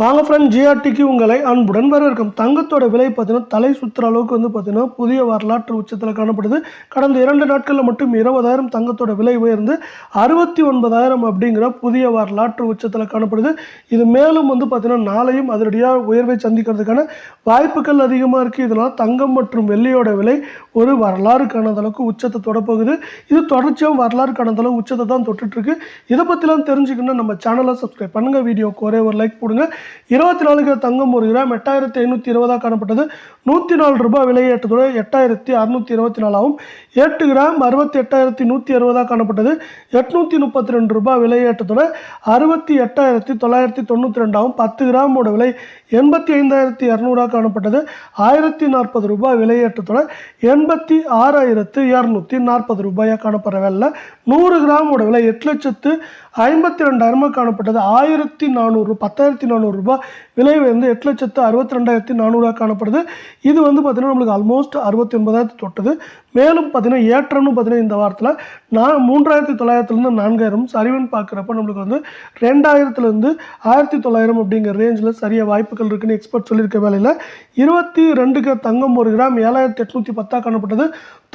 வாங்க ஃப்ரெண்ட் ஜிஆர்டிக்கு உங்களை அன்புடன் வரவேற்கும். தங்கத்தோட விலை பார்த்தீங்கன்னா தலை சுற்றுற அளவுக்கு வந்து பார்த்தீங்கன்னா புதிய வரலாற்று உச்சத்தில் காணப்படுது. கடந்த இரண்டு நாட்களில் மட்டும் இருபதாயிரம் தங்கத்தோட விலை உயர்ந்து அறுபத்தி ஒன்பதாயிரம் அப்படிங்கிற புதிய வரலாற்று உச்சத்தில் காணப்படுது. இது மேலும் வந்து பார்த்தீங்கன்னா நாளையும் அதிரடியாக உயர்வை சந்திக்கிறதுக்கான வாய்ப்புகள் அதிகமாக இருக்குது இதனால் தங்கம் மற்றும் வெள்ளியோட விலை ஒரு வரலாறு காணாத அளவுக்கு உச்சத்தை தொடப்போகுது. இது தொடர்ச்சியாக வரலாறு காணாத அளவு உச்சத்தை தான் தொட்டுட்ருக்கு இதை பற்றிலாம் தெரிஞ்சுக்கணும்னா நம்ம சேனலை சப்ஸ்கிரைப் பண்ணுங்கள் வீடியோக்கு ஒரே ஒரு லைக் போடுங்க. இருபத்தி நாலு கிலோ தங்கம் ஒரு கிராம் எட்டாயிரத்தி ஐநூற்றி இருபதாக காணப்பட்டது. நூற்றி நாலு ரூபாய் விலையேற்றத்தோட எட்டாயிரத்தி அறுநூற்றி இருபத்தி நாலாகவும் எட்டு கிராம் அறுபத்தி எட்டாயிரத்தி நூற்றி அறுபதாக காணப்பட்டது. எட்நூற்றி முப்பத்தி ரெண்டு ரூபாய் விலையேற்றத்தோட அறுபத்தி எட்டாயிரத்தி தொள்ளாயிரத்தி தொண்ணூற்றி ரெண்டாகவும் பத்து கிராமோட விலை எண்பத்தி ஐந்தாயிரத்தி இரநூறாக காணப்பட்டது. ஆயிரத்தி நாற்பது ரூபாய் விலையேற்றத்தோட எண்பத்தி ஆறாயிரத்து இரநூத்தி நாற்பது ரூபாயாக காணப்படுற வெள்ளை நூறு கிராமோட விலை எட்டு லட்சத்து ஐம்பத்தி ரெண்டாயிரமாக காணப்பட்டது. ஆயிரத்தி நானூறு பத்தாயிரத்தி நானூறு ரூபாய். விலை வந்து எட்டு லட்சத்து அறுபத்தி ரெண்டாயிரத்தி நானூறாக காணப்படுது. இது வந்து பார்த்திங்கன்னா நம்மளுக்கு ஆல்மோஸ்ட் அறுபத்தி ஒன்பதாயிரத்து தொட்டது. மேலும் பார்த்தீங்கன்னா ஏற்றம்னு பார்த்தீங்கன்னா இந்த வாரத்தில் நான் மூன்றாயிரத்தி தொள்ளாயிரத்துலேருந்து நான்காயிரம் சரிவுன்னு பார்க்குறப்ப நம்மளுக்கு வந்து ரெண்டாயிரத்துலேருந்து ஆயிரத்தி தொள்ளாயிரம் அப்படிங்கிற ரேஞ்சில் சரியாக வாய்ப்புகள் இருக்குன்னு எக்ஸ்பர்ட் சொல்லியிருக்க வேலையில் இருபத்தி ரெண்டுக்கு தங்கம் ஒரு கிராம் ஏழாயிரத்தி எட்நூற்றி பத்தாக காணப்பட்டது.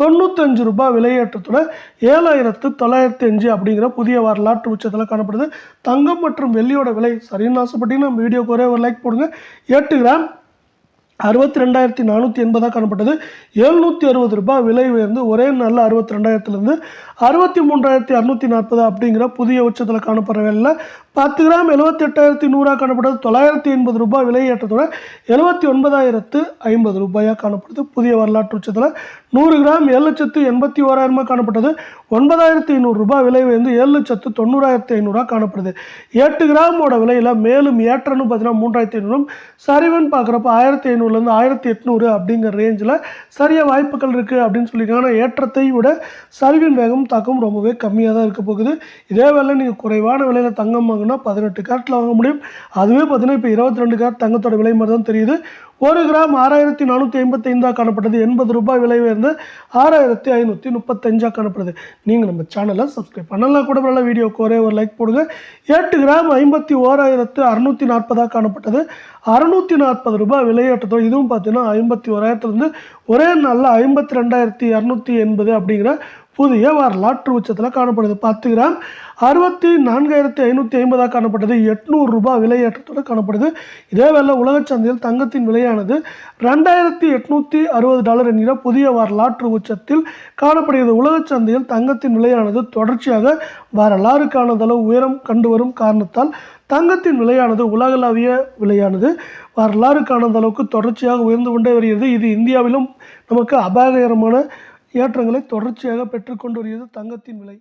தொண்ணூத்தஞ்சு ரூபாய் விலையேற்றத்தோட ஏழாயிரத்து தொள்ளாயிரத்தி அஞ்சு அப்படிங்கிற புதிய வரலாற்று உச்சத்தில் காணப்படுது. தங்கம் மற்றும் வெள்ளியோட விலை சரின்னு ஆசைப்பட்டீங்கன்னா நம்ம வீடியோக்கு ஒரே ஒரு லைக் போடுங்க. எட்டு கிராம் அறுபத்தி ரெண்டாயிரத்தி நானூற்றி எண்பதாக காணப்பட்டது. எழுநூற்றி அறுபது ரூபாய் விலை உயர்ந்து ஒரே நாளில் அறுபத்தி ரெண்டாயிரத்துலேருந்து அறுபத்தி மூன்றாயிரத்தி அறுநூற்றி நாற்பது அப்படிங்கிற புதிய உச்சத்தில் காணப்படுற வேலையில் பத்து கிராம் எழுபத்தி எட்டாயிரத்தி நூறாக காணப்பட்டது தொள்ளாயிரத்தி எண்பது ரூபாய் விலை ஏற்றத்தோட எழுபத்தி ஒன்பதாயிரத்து ஐம்பது ரூபாயாக காணப்படுது. புதிய வரலாற்று உச்சத்தில் நூறு கிராம் ஏழு லட்சத்து எண்பத்தி ஓராயிரமாக காணப்பட்டது. ஒன்பதாயிரத்தி ஐநூறு ரூபாய் விலை உயர்ந்து ஏழு லட்சத்து தொண்ணூறாயிரத்தி ஐநூறாக காணப்படுது. எட்டு கிராமோட விலையில் மேலும் ஏற்றம்னு பார்த்தீங்கன்னா மூன்றாயிரத்தி ஐநூறும் சரிவன் பார்க்குறப்ப ஆயிரத்தி ஐநூறு ஐநூறுலேருந்து ஆயிரத்தி எட்நூறு அப்படிங்கிற ரேஞ்சில் சரியாக வாய்ப்புகள் இருக்குது அப்படின்னு சொல்லியிருக்காங்க. ஆனால் ஏற்றத்தை விட சரிவின் வேகம் தாக்கம் ரொம்பவே கம்மியாக தான் இருக்க போகுது. இதே வேலை நீங்கள் குறைவான விலையில் தங்கம் வாங்கினா பதினெட்டு கேரட்டில் வாங்க முடியும். அதுவே பார்த்தீங்கன்னா இப்போ இருபத்தி ரெண்டு கேரட் தங்கத்தோட விலை மாதிரி தான் தெரியுது. ஒரு கிராம் ஆறாயிரத்தி நானூற்றி ஐம்பத்தி ஐந்தாக காணப்பட்டது. எண்பது ரூபாய் விலை உயர்ந்து ஆறாயிரத்தி ஐநூற்றி முப்பத்தஞ்சாக காணப்படுது. நீங்கள் நம்ம சேனலை சப்ஸ்கிரைப் பண்ணலாம் கூட நல்ல வீடியோக்கு ஒரே ஒரு லைக் போடுங்க. எட்டு கிராம் ஐம்பத்தி ஓராயிரத்து அறுநூற்றி நாற்பதாக காணப்பட்டது. அறுநூற்றி நாற்பது ரூபாய் விலையேற்றத்தோ இதுவும் பார்த்தீங்கன்னா ஐம்பத்தி ஓராயிரத்துலேருந்து ஒரே நாளில் ஐம்பத்தி ரெண்டாயிரத்தி இரநூத்தி எண்பது அப்படிங்கிற புதிய வரலாற்று உச்சத்தில் காணப்படுது. பத்து கிராம் அறுபத்தி நான்காயிரத்தி ஐநூற்றி ஐம்பதாக காணப்பட்டது. எட்நூறு ரூபாய் விலையேற்றத்தோடு காணப்படுது. இதே வேளை உலகச் சந்தையில் தங்கத்தின் விலையானது ரெண்டாயிரத்தி எட்நூற்றி அறுபது டாலர் என்கிற புதிய வரலாற்று உச்சத்தில் காணப்படுகிறது. உலகச் சந்தையில் தங்கத்தின் விலையானது தொடர்ச்சியாக வரலாறு காணதளவு உயரம் கண்டு வரும் காரணத்தால் தங்கத்தின் விலையானது உலகளாவிய விலையானது. வரலாறு காணாத அளவுக்கு தொடர்ச்சியாக உயர்ந்து கொண்டே வருகிறது. இது இந்தியாவிலும் நமக்கு அபாயகரமான ஏற்றங்களை தொடர்ச்சியாக பெற்றுக்கொண்டு வருகிறது தங்கத்தின் விலை.